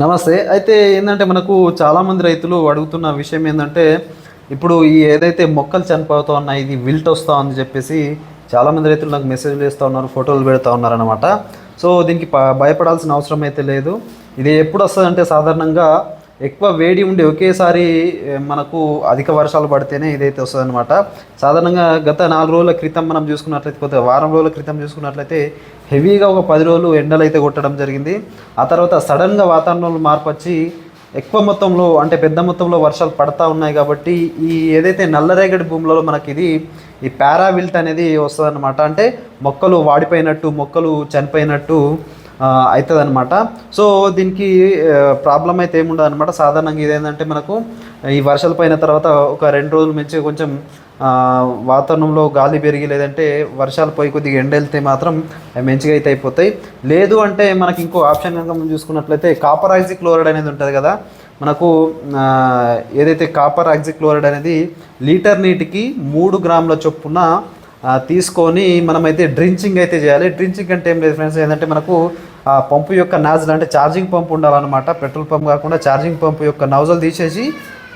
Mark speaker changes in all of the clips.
Speaker 1: నమస్తే. అయితే ఏంటంటే మనకు చాలామంది రైతులు అడుగుతున్న విషయం ఏంటంటే ఇప్పుడు ఈ ఏదైతే మొక్కలు చనిపోతూ ఉన్నాయి ఇది విల్ట్ వస్తా అని చెప్పేసి చాలామంది రైతులు నాకు మెసేజ్లు వేస్తూ ఉన్నారు ఫోటోలు పెడతా ఉన్నారనమాట సో దీనికి భయపడాల్సిన అవసరం అయితే లేదు. ఇది ఎప్పుడు వస్తుందంటే సాధారణంగా ఎక్కువ వేడి ఉండి ఒకేసారి మనకు అధిక వర్షాలు పడితేనే ఇదైతే వస్తుందన్నమాట. సాధారణంగా గత నాలుగు రోజుల క్రితం మనం చూసుకున్నట్లయితే కొద్దిగా వారం రోజుల క్రితం చూసుకున్నట్లయితే హెవీగా ఒక పది రోజులు ఎండలు అయితే కొట్టడం జరిగింది. ఆ తర్వాత సడన్గా వాతావరణంలో మార్పు వచ్చి ఎక్కువ మొత్తంలో అంటే పెద్ద మొత్తంలో వర్షాలు పడతా ఉన్నాయి కాబట్టి ఈ ఏదైతే నల్లరేగడి భూములలో మనకి ఇది ఈ పారావిల్ట్ అనేది వస్తుందన్నమాట. అంటే మొక్కలు వాడిపోయినట్టు మొక్కలు చనిపోయినట్టు అవుతుంది అనమాట సో దీనికి ప్రాబ్లం అయితే ఏముండదు అనమాట సాధారణంగా ఇదేంటంటే మనకు ఈ వర్షాలు పోయిన తర్వాత ఒక రెండు రోజులు మంచిగా కొంచెం వాతావరణంలో గాలి పెరిగి లేదంటే వర్షాలు పోయి కొద్దిగా ఎండ వెళ్తే మాత్రం మంచిగా అయితే అయిపోతాయి. లేదు అంటే మనకి ఇంకో ఆప్షన్ కనుక మనం చూసుకున్నట్లయితే కాపర్ ఆక్సిక్లోరైడ్ అనేది ఉంటుంది కదా. మనకు ఏదైతే కాపర్ ఆక్సిక్లోరైడ్ అనేది లీటర్ నీటికి మూడు గ్రాముల చొప్పున తీసుకొని మనమైతే డ్రించింగ్ అయితే చేయాలి. డ్రించింగ్ అంటే ఏం లేదు ఫ్రెండ్స్. ఏంటంటే మనకు ఆ పంపు యొక్క నాజిల్ అంటే ఛార్జింగ్ పంప్ ఉండాలన్నమాట. పెట్రోల్ పంప్ కాకుండా ఛార్జింగ్ పంప్ యొక్క నౌజల్ తీసేసి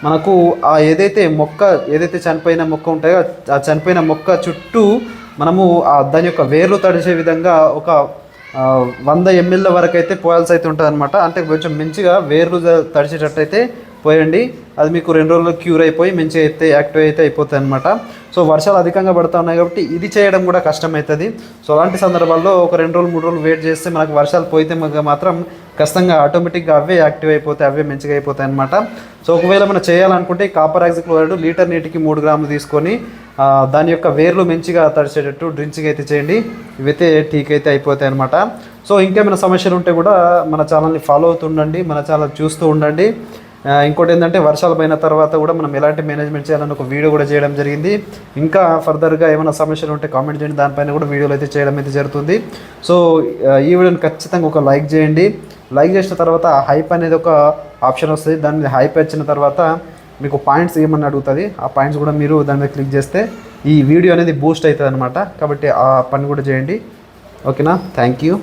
Speaker 1: మనకు ఆ ఏదైతే మొక్క ఏదైతే చనిపోయిన మొక్క ఉంటాయో ఆ చనిపోయిన మొక్క చుట్టూ మనము దాని యొక్క వేర్లు తడిసే విధంగా ఒక వంద ఎంఎల్ వరకు అయితే పోయాల్సి అయితే ఉంటుంది అనమాట అంటే కొంచెం మంచిగా వేర్లు తడిచేటట్టు అయితే పోయండి అది మీకు రెండు రోజుల్లో క్యూర్ అయిపోయి మంచిగా అయితే యాక్టివ్ అయితే అయిపోతాయి అనమాట సో వర్షాలు అధికంగా పడుతూ ఉన్నాయి కాబట్టి ఇది చేయడం కూడా కష్టమవుతుంది సో అలాంటి సందర్భాల్లో ఒక రెండు రోజులు మూడు రోజులు వెయిట్ చేస్తే మనకు వర్షాలు పోయితే మనకు మాత్రం ఖచ్చితంగా ఆటోమేటిక్గా అవే యాక్టివ్ అయిపోతాయి అవే మంచిగా అయిపోతాయి అనమాట సో ఒకవేళ మనం చేయాలనుకుంటే కాపర్ ఆక్సిక్లోరైడ్ లీటర్ నీటికి మూడు గ్రాములు తీసుకొని దాని యొక్క వేర్లు మంచిగా తడిచేటట్టు డ్రించింగ్ అయితే చేయండి. ఇవైతే టీక్ అయితే అయిపోతాయి అనమాట సో ఇంకేమైనా సమస్యలు ఉంటే కూడా మన ఛానల్ని ఫాలో అవుతుండండి మన ఛానల్ చూస్తూ ఉండండి. ఇంకోటి ఏంటంటే వర్షాలు పోయిన తర్వాత కూడా మనం ఎలాంటి మేనేజ్మెంట్ చేయాలని ఒక వీడియో కూడా చేయడం జరిగింది. ఇంకా ఫర్దర్గా ఏమైనా సమస్యలు ఉంటే కామెంట్ చేయండి. దానిపైన కూడా వీడియోలు అయితే చేయడం అయితే జరుగుతుంది. సో ఈ వీడియోని ఖచ్చితంగా ఒక లైక్ చేయండి. లైక్ చేసిన తర్వాత హైప్ అనేది ఒక ఆప్షన్ వస్తుంది. దాని మీద హైప్ వచ్చిన తర్వాత మీకు పాయింట్స్ ఏమని అడుగుతుంది? ఆ పాయింట్స్ కూడా మీరు దాని మీద క్లిక్ చేస్తే ఈ వీడియో అనేది బూస్ట్ అవుతుంది అనమాట కాబట్టి ఆ పని కూడా చేయండి. ఓకేనా థ్యాంక్ యూ